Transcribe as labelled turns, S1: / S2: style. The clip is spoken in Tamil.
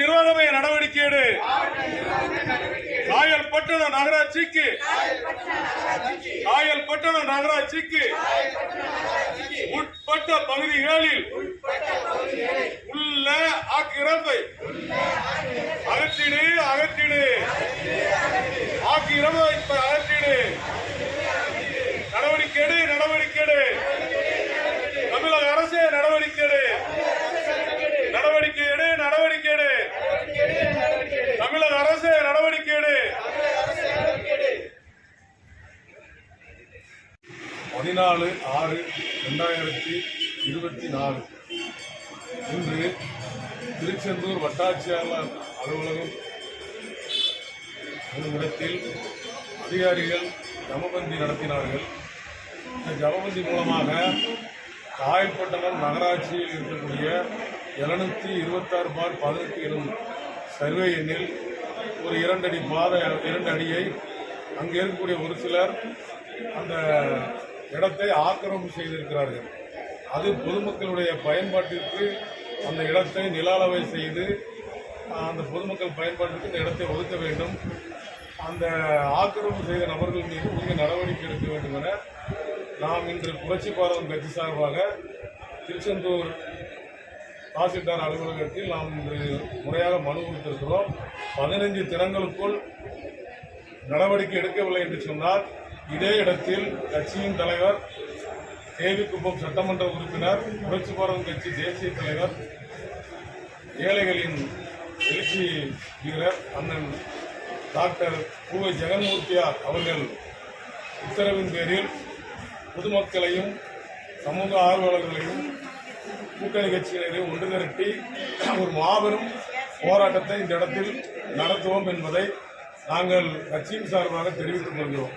S1: நிர்வாகமே நடவடிக்கை எடு. காயல் பட்டணம் நகராட்சிக்கு. காயல் பட்டணம் நகராட்சிக்கு. உட்பட்ட பகுதிகளில் உள்ள ஆக்கிரப்பை அகற்றிடு அகற்றிடு. ஆக்கிரமை அகற்றிடு நடவடிக்கை எடு நடவடிக்கை எடு தமிழக அரசே நடவடிக்கை எடு நடவடிக்கை எடு நடவடிக்கை எடு தமிழக அரசே நடவடிக்கை எடு பதினாலு ஆறு ரெண்டாயிரத்தி இருபத்தி நாலு. இன்று திருச்செந்தூர் வட்டாட்சியாளர் அலுவலகம் என்னும் இடத்தில் அதிகாரிகள் ஜமபந்தி நடத்தினார்கள். இந்த ஜமபந்தி மூலமாக காயப்பட்டனர் நகராட்சியில் இருக்கக்கூடிய எழுநூற்றி இருபத்தாறு பார் பதினெட்டு எனும் சர்வே எண்ணில் ஒரு இரண்டடி பாத இரண்டு அடியை அங்கே இருக்கக்கூடிய ஒரு சிலர் அந்த இடத்தை ஆக்கிரமிப்பு செய்திருக்கிறார்கள். அது பொதுமக்களுடைய பயன்பாட்டிற்கு அந்த இடத்தை நிலாளவை செய்து அந்த பொதுமக்கள் பயன்பாட்டிற்கு இந்த இடத்தை ஒதுக்க வேண்டும். அந்த ஆக்கிரமிப்பு செய்த நபர்கள் மீது உரிய நடவடிக்கை எடுக்க வேண்டும் என நாம் இன்று புரட்சி பாரதம் கட்சி சார்பாக திருச்செந்தூர் தாசில்தார் அலுவலகத்தில் நாம் இன்று முறையாக மனு கொடுத்திருக்கிறோம். பதினைஞ்சு தினங்களுக்குள் நடவடிக்கை எடுக்கவில்லை என்று சொன்னால் இதே இடத்தில் கட்சியின் தலைவர் தேவிக்குப்பம் சட்டமன்ற உறுப்பினர் புரட்சி பாரதம் கட்சி தேசிய தலைவர் ஏழைகளின் எழுச்சி வீரர் அண்ணன் டாக்டர் பூவை ஜெகன்மூர்த்தியார் அவர்கள் உத்தரவின் பேரில் பொதுமக்களையும் சமூக ஆர்வலர்களையும் கூட்டணி கட்சியினரையும் ஒன்று திரட்டி ஒரு மாபெரும் போராட்டத்தை இந்த இடத்தில் நடத்துவோம் என்பதை நாங்கள் கட்சியின் சார்பாக தெரிவித்துக் கொள்கிறோம்.